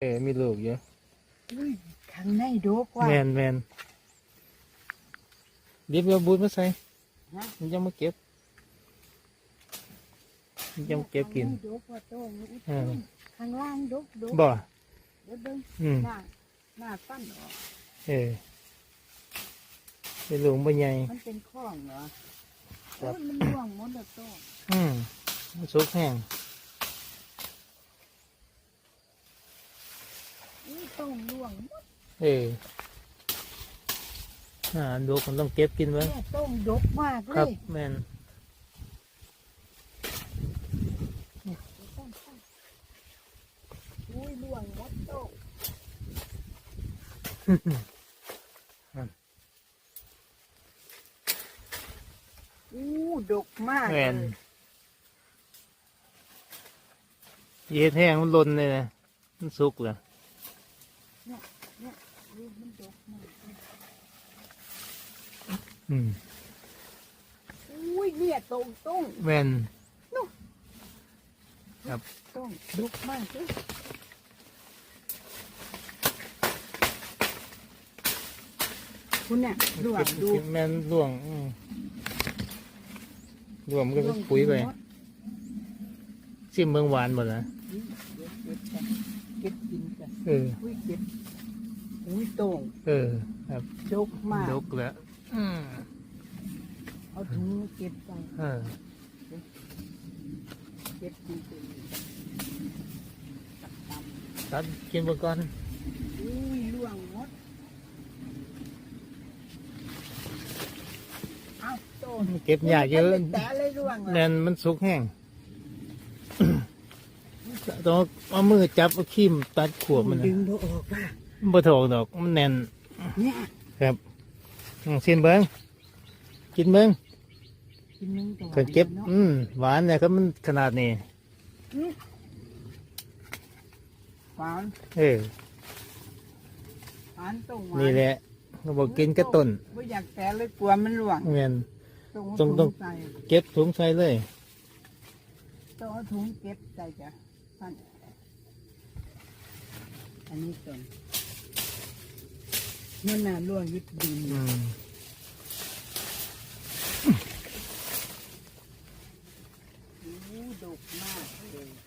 เออมีลูกเยอะอุ้ยข้างในดกว่ะแมนแมนเดี๋ยวเอาบูทมาใส่ฮะมันยังมาเก็บมันยังเก็บกินข้างใดกว่าโต้งอุ๊ยเออข้างล่างดกดกบ่เดี๋ยวเบิ่งอืมหน้าหน้าปั้นออกเออเป็นลูกบ่ใหญ่ มันเป็นข้องเหรอครัโอ้บยมันร่วงหมดแล้วโต้งอืมมันสุกแห้ง อุ้ยโต้งร่วงหมดเอออ่าลูกมันต้องเก็บกินไว้เนี่ยโต้งดกมากเลครับยแมนต้นต้นอุ้ยร่วงหมดโต้งอู้ดกมากแมเลยนเย็ดแห้งมันหล่นเลยนะมันสุกแล้วอุ้ นี่ยเนี่ยรูมันดกมากอืมอุ้ยเนี่ยตรงตรงแมนครับตรงดกมากเลยคุณเนี่ยดวงดูแมนร่วงอืมรวมก็ปุ๋ยไปซิมเมืองหวานหมดนะเก็บกิน เอออุ้ยเก็บอุ้ยตรงเออ ครับดกมากยกแล้วอืมเอาถุงเก็บไปเออเก็บกินเป็นตับตับตัดกินไปก่อนอุ้ยล่วงหมดเอาโตเก็บหญ้าเยอะแต่เลยล่วงแน่นมันสุกแห้ง ต้องเอามือจับเอาขี้มตัดขวบมันดึนะงดูออกว่ามันบ่ถอกดอกมันแน่นเนี่ยครับอืมเส้นเบิ้งกินเบิ้งกินนึงตัวเคยเก็บนาะอืมหวานเนี่ยครับมันขนาดนี้หวานเออหวานตรงหวานนี่แหละเขาบอกกินกระต้นไม่อยากแต่เลยกลัวมันหลวงแม่นต้องต้องเอาต้ถุองงใส่เก็บถุงใส่เลยต้องเอาถุงเก็บใส่จ้ะ ปั้นอันนี้ก่อนเมื่อนานล่วงยึดดินอืมโอ้ดกมากเลย